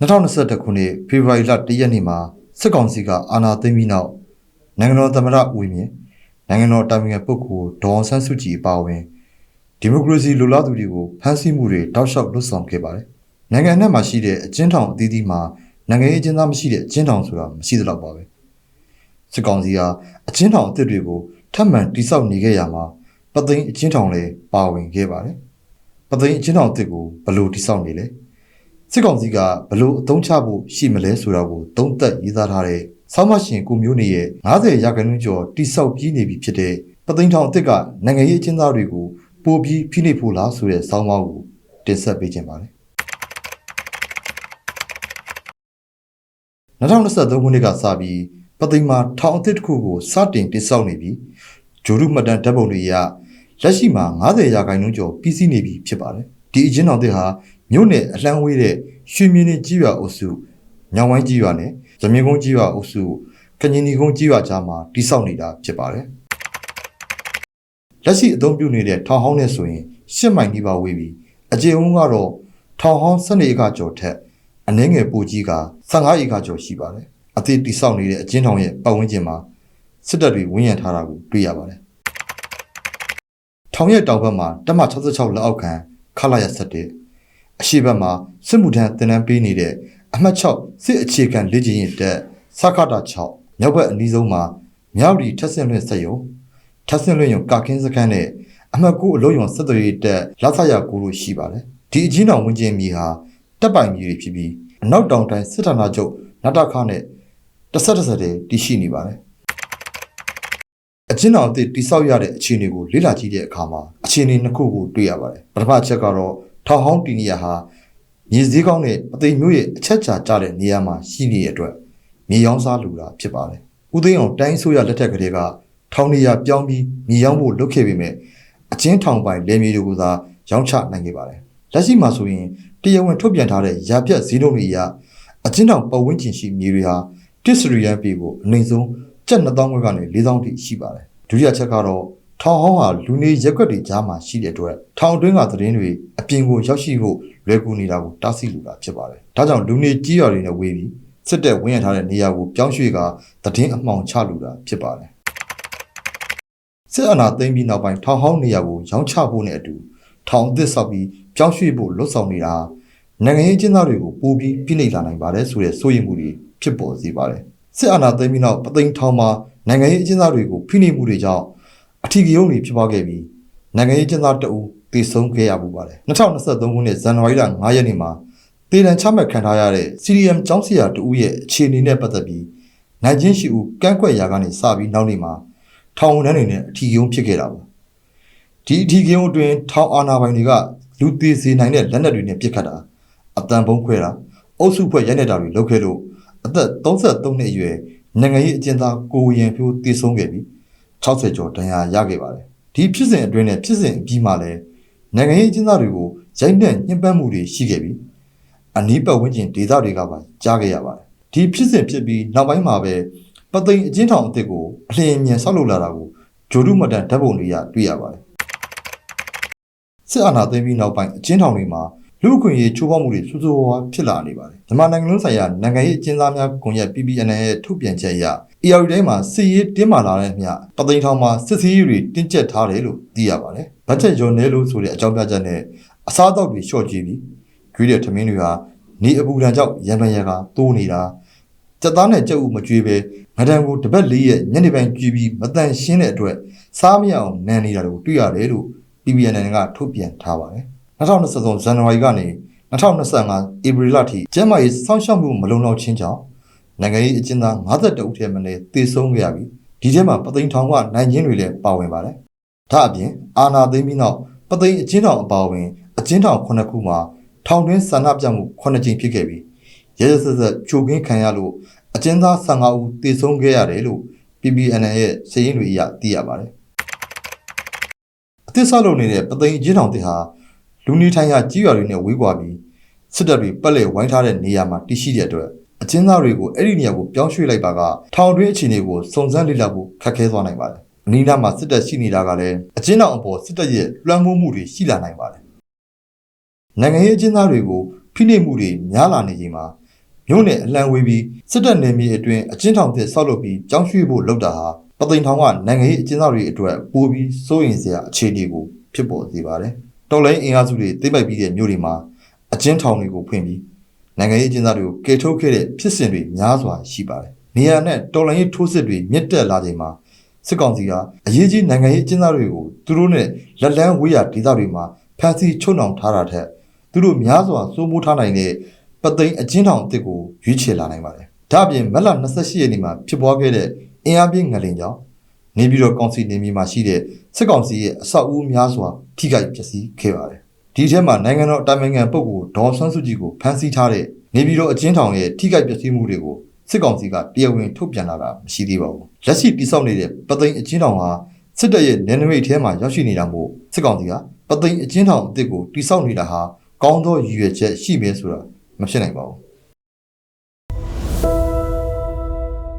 2021ခုနှစ်ဖေဖော်ဝါရီလ1ရက်နေ့မှာစစ်ကောင်စီကအာဏာသိမ်းပြီးနောက်နိုင်ငံတော်သမ္မတဦးမြင့်နိုင်ငံတော်တာဝန်ခံပုဂ္ဂိုလ်ဒေါအောင်ဆန်းစုကြည်အပါအဝင်ဒီမိုကရေစီလိုလားသူတွေကိုဖမ်းဆီးမှုတွေတောက်လျှောက်လွတ်ဆောင်ခဲ့ပါတယ်။နိုင်ငံအနှံ့မှာရှိတဲ့အကျဉ်းထောင်အသီးသီးမှာနိုင်ငံရေးအကျဉ်းသားမရှိတဲ့အကျဉ်းထောင်ဆိုတာမရှိသလောက်ပါပဲ။စစ်ကောင်စီဟာအကျဉ်းထောင်အသစ်တွေကိုထပ်မံတိစောက်နေခဲ့ရမှာပသိမ်အကျဉ်းထောင်လည်းပါဝင်ခဲ့ပါတယ်။ပသိမ်အကျဉ်းထောင်အသစ်ကိုဘယ်လို့တိစောက်နေလဲ။ စစ်ကောင်စီကဘလို့အသုံးချဖို့ရှိမလဲဆိုတာကိုသုံးသပ်ရေးသားထားတဲ့ဆောင်းမရှင်ကိုမျိုးနေရဲ့90ရာခိုင်နှုန်းကျော်တိဆောက်ပြီးနေပြီဖြစ်တဲ့ပသိမ်ထောင်အစ်စ်ကနိုင်ငံရေးအကျဉ်းသားတွေကိုပိုပြီးဖိနှိပ်ဖို့လားဆိုတဲ့ဆောင်းပါးကိုတင်ဆက်ပေးခြင်းပါတယ်2023ခုနှစ်ကစပြီးပသိမ်မှာထောင်အစ်စ်တစ်ခုကိုစတင်တိဆောက်နေပြီးဂျိုရုမှတ်တမ်းဓာတ်ပုံတွေအရလက်ရှိမှာ90ရာခိုင်နှုန်းကျော်ပြီးစီးနေပြီဖြစ်ပါတယ် ဒီအကျဉ်းထောင်တစ်ဟာမြို့နယ်အလန်းဝေးတဲ့ရွှေမြင်းနေကြီးရွာအုပ်စုညောင်ဝိုင်းကြီးရွာနဲ့ဇမင်းကုန်းကြီးရွာအုပ်စုကညင်နီကုန်းကြီးရွာကြားမှာတိစောက်နေတာဖြစ်ပါတယ်။လက်ရှိအသုံးပြုနေတဲ့ထောင်ဟောင်းနဲ့ဆိုရင်၈မိုင်နီးပါးဝေးပြီးအကျေအုံးကတော့ထောင်ဟောင်း12ဧကကျော်ထက်အနည်းငယ်ပိုကြီးက15ဧကကျော်ရှိပါတယ်။အသည့်တိစောက်နေတဲ့အကျဉ်းထောင်ရဲ့ပတ်ဝန်းကျင်မှာစစ်တပ်တွေဝန်းရံထားတာကိုတွေ့ရပါတယ်။ထောင်ရဲ့တောင်ဘက်မှာတက်မ66လက်အောက်ခံ ခလာရ7အရှိဘက်မှာစစ်မှုထမ်းတင်နန်းပေးနေတဲ့အမှတ်6စစ်အခြေခံလေ့ကျင့်ရေးတက်စခတာ6မြောက်ဘက်အနီးဆုံးမှာမြောက်ဒီထက်ဆင့်လွင့်စက်ရုံထက်ဆင့်လွင့်ရုံကာကင်းစခန်းနဲ့အမှတ်9အလုံးရုံဆက်သွယ်ရေးတက်လက်ဆရကိုလို့ရှိပါတယ်ဒီအချင်းတော်ဝင်းကျင်းမြေဟာတက်ပိုင်မြေတွေဖြစ်ပြီးအနောက်တောင်တိုင်းစစ်ဌာနချုပ်နတ်တခနဲ့တစ်ဆက်တစ်ဆက်တည်းတည်ရှိနေပါတယ် အချင်းတော်အသစ်တိဆောက်ရတဲ့အခြေအနေကိုလေ့လာကြည့်တဲ့အခါမှာအခြေအနေနှစ်ခုကိုတွေ့ရပါတယ်ပထမအချက်ကတော့ထောင်ဟောင်းတီနီယာဟာမြေစည်းကောင်းနဲ့အသိမျိုးရဲ့အချက်ချာကျတဲ့နေရာမှာရှိနေတဲ့အတွက်မြေရောင်းစားလူတာဖြစ်ပါတယ်။ဦးသိန်းအောင်တိုင်းဆိုရလက်ထက်ကလေးကထောင်နေရာပြောင်းပြီးမြေရောင်းဖို့လုပ်ခဲ့ပေမဲ့အချင်းထောင်ပိုင်လယ်မြေတွေကိုသာရောင်းချနိုင်ခဲ့ပါတယ်။လက်ရှိမှာဆိုရင်တရားဝင်ထုတ်ပြန်ထားတဲ့ရာပြတ်ဈေးနှုန်းတွေအရအချင်းထောင်ပတ်ဝန်းကျင်ရှိမြေတွေဟာတစ်စရီရန်ပြည်ကိုအနည်းဆုံး ကျပ်2000ခွဲကနေ4000ထိရှိပါတယ်။ဒုတိယချက်ကတော့ထောင်ဟောင်းဟာလူနေရက်ွက်တွေကြားမှာရှိတဲ့အတွက်ထောင်အတွင်းကသတင်းတွေအပြင်ကိုရောက်ရှိဖို့လွယ်ကူနေတာကိုတားဆီးလိုတာဖြစ်ပါတယ်။ဒါကြောင့်လူနေကြီးရွာတွေနဲ့ဝေးပြီးစစ်တပ်ဝင်ရထားတဲ့နေရာကိုပြောင်းရွှေ့ကသတင်းအမှောင်ချလိုတာဖြစ်ပါတယ်။စစ်အာဏာသိမ်းပြီးနောက်ပိုင်းထောင်ဟောင်းနေရာကိုရောင်းချဖို့နဲ့အတူထောင်အသစ်ဆောက်ပြီးပြောင်းရွှေ့ဖို့လှုံ့ဆော်နေတာနိုင်ငံရေးကျင်းသားတွေကိုပိုပြီးပြိနှိပ်လာနိုင်ပါတယ်ဆိုတဲ့စိုးရိမ်မှုတွေဖြစ်ပေါ်စေပါတယ်။ စစ်အာဏာသိမ်းပြီးနောက်ပသိမ်ထောင်မှာနိုင်ငံရေးအကျဉ်းသားတွေကိုဖိနှိပ်မှုတွေကြောင့်အထီးကရုံးတွေဖြစ်ပွားခဲ့ပြီးနိုင်ငံရေးကျင်းသားတအူတည်ဆုံးခဲ့ရမှုပါတယ်2023ခုနှစ်ဇန်နဝါရီလ9ရက်နေ့မှာတေတံချမှတ်ခံထားရတဲ့ CDM ကျောင်းဆရာတအူရဲ့အခြေအနေနဲ့ပတ်သက်ပြီးနိုင်ချင်းရှိဦးကန့်ကွက်ရာကနေစပြီးနောက်နေ့မှာထောင်ဝန်ထမ်းတွေနဲ့အထီးကရုံးဖြစ်ခဲ့တာပါဒီအထီးကရုံးအတွင်းထောင်အာဏာပိုင်တွေကလူသေးစေနိုင်တဲ့လက်နက်တွေနဲ့ပစ်ခတ်တာအတန်ပုံးခွဲတာအုပ်စုဖွဲ့ရိုက်နေတာတွေလုပ်ခဲ့လို့ အသက်33နှစ်အရွယ်နိုင်ငံရေးအကျဉ်းသားကိုရင်ဖြိုးတည်ဆုံးခဲ့ပြီး60ကျော်ဒဏ်ရာရခဲ့ပါတယ်ဒီဖြစ်စဉ်အတွင်းနဲ့ဖြစ်စဉ်အပြီးမှာလည်းနိုင်ငံရေးအကျဉ်းသားတွေကိုရိုက်နှက်ညှဉ်းပန်းမှုတွေရှိခဲ့ပြီးအနီးပတ်ဝန်းကျင်ဒေသတွေကပါကြားခဲ့ရပါတယ်ဒီဖြစ်စဉ်ဖြစ်ပြီးနောက်ပိုင်းမှာပဲပသိမ်အကျဉ်းထောင်အစ်စ်ကိုအလျင်အမြန်ဆောက်လုပ်လာတာကိုဂျိုဒုမတန်ဓာတ်ပုံတွေကတွေ့ရပါတယ်စစ်အာဏာသိမ်းပြီးနောက်ပိုင်းအကျဉ်းထောင်တွေမှာ လူ့အခွင့်အရေးချိုးဖောက်မှုတွေစိုးစိုးဝါးဝါးဖြစ်လာနေပါတယ်မြန်မာနိုင်ငံလုံးဆိုင်ရာနိုင်ငံရေးအကျဉ်းသားများကွန်ရက် PPN ရဲ့ထုတ်ပြန်ချက်အရ AR တိုင်းမှာစစ်ရေးတင်းမာလာတဲ့မြပသိမ်ထောင်မှာစစ်စည်းရေးတွေတင်းကျပ်ထားတယ်လို့သိရပါတယ်။ဘတ်ဂျက်ရောနေလို့ဆိုတဲ့အကြောင်းပြချက်နဲ့အစားအသောက်တွေလျှော့ကြည့်ပြီးကျွေးတဲ့ထမင်းတွေဟာနေအပူဒဏ်ကြောင့်ရံပန်ရံကတိုးနေတာစက်သားနဲ့ကြက်ဥမကျွေးပဲငဒံကိုတစ်ပတ်လေးရဲ့ညနေပိုင်းကြည့်ပြီးမတန်ရှင်းတဲ့အတွက်စားမရအောင်နန်းနေတာကိုတွေ့ရတယ်လို့ PPN ကထုတ်ပြန်ထားပါတယ်။ 2023ဇန်နဝါရီကနေ2025ဧပြီလထိကျန်းမာရေးစောင့်ရှောက်မှုမလုံလောက်ခြင်းကြောင့်နိုင်ငံရေးအကျဉ်းသား52ဦးထဲမှလည်းတည်ဆုံးခဲ့ရပြီးဒီထဲမှာပသိမ်ထောင်ကနိုင်ချင်းတွေလည်းပါဝင်ပါတယ်။ဒါအပြင်အာနာသိမ်းပြီးနောက်ပသိမ်အကျဉ်းထောင်အပါအဝင်အကျဉ်းထောင်9ခုမှာထောင်တွင်းဆန္ဒပြမှု9ကြိမ်ဖြစ်ခဲ့ပြီးရဲရဲဆက်ဆက်ဖြိုခင်းခံရလို့အကျဉ်းသား15ဦးတည်ဆုံးခဲ့ရတယ်လို့ PPN ရဲ့စာရင်းတွေအရသိရပါတယ်။အသစ်ဆောက်လုပ်နေတဲ့ပသိမ်အကျဉ်းထောင်တွေဟာ လူနေထိုင်ရာကြီးရွာတွေနဲ့ဝေးကွာပြီးစစ်တပ်တွေပတ်လည်ဝိုင်းထားတဲ့နေရာမှာတည်ရှိတဲ့အတွက်အချင်းသားတွေကိုအဲ့ဒီနေရာကိုပြောင်းရွှေ့လိုက်ပါကထောင်တွင်းအခြေအနေကိုစုံစမ်းလေ့လာဖို့ခက်ခဲသွားနိုင်ပါတယ်။အနီးနားမှာစစ်တပ်ရှိနေတာကလည်းအချင်းတော်အပေါ်စစ်တပ်ရဲ့လွှမ်းမိုးမှုတွေရှိလာနိုင်ပါတယ်။နိုင်ငံရေးအချင်းသားတွေကိုဖိနှိပ်မှုတွေများလာနေချိန်မှာမြို့နယ်အလံဝေးပြီးစစ်တပ်နယ်မြေအတွင်းအချင်းထောင်သစ်ဆောက်လုပ်ပြီးကြောင်းရွှေ့ဖို့လုပ်တာဟာပသိမ်ထောင်ကနိုင်ငံရေးအကျဉ်းသားတွေအတွက်ပိုပြီးစိုးရိမ်စရာအခြေအနေကိုဖြစ်ပေါ်စေပါတယ် တော်လိုင်းအင်အားစုတွေသိမ့်ပိုက်ပြီးတဲ့မြို့တွေမှာအချင်းထောင်တွေကိုဖွင့်ပြီးနိုင်ငံရေးအကျဉ်းသားတွေကိုကယ်ထုတ်ခဲ့တဲ့ဖြစ်စဉ်တွေများစွာရှိပါတယ်နေရာနဲ့တော်လိုင်းရေးထိုးစစ်တွေမြင့်တက်လာချိန်မှာစစ်ကောင်စီကအရေးကြီးနိုင်ငံရေးအကျဉ်းသားတွေကိုသူတို့နဲ့လက်လန်းဝေးရဒေသတွေမှာဖမ်းဆီးချုပ်နှောင်ထားတာထက်သူတို့များစွာစိုးမိုးထားနိုင်တဲ့ပသိမ်အကျဉ်းထောင်အစ်စ်ကိုရွေးချယ်လာနိုင်ပါတယ်။ဒါ့အပြင်မက်လ28ရက်နေ့မှာဖြစ်ပွားခဲ့တဲ့အင်အားပြင်းငလင်ကြောင့် နေပြည်တော်ကောင်စီနေမြေမှာရှိတဲ့စစ်ကောင်စီရဲ့အဆောက်အဦများစွာထိခိုက်ပျက်စီးခဲ့ပါတယ်။ဒီထဲမှာနိုင်ငံတော်အတိုင်ပင်ခံပုဂ္ဂိုလ်ဒေါ်ဆန်းစုကြည်ကိုဖမ်းဆီးထားတဲ့နေပြည်တော်အကျဉ်းထောင်ရဲ့ထိခိုက်ပျက်စီးမှုတွေကိုစစ်ကောင်စီကတရားဝင်ထုတ်ပြန်လာတာမရှိသေးပါဘူး။လက်ရှိတိစောက်နေတဲ့ပသိမ်အချင်းတောင်ဟာစစ်တပ်ရဲ့နယ်နိမိတ်ထဲမှာရောက်ရှိနေတာမို့စစ်ကောင်စီကပသိမ်အချင်းတောင်အစ်စ်ကိုတိစောက်နေတာဟာကောင်းသောရည်ရွယ်ချက်ရှိမယ်ဆိုတာမဖြစ်နိုင်ပါဘူး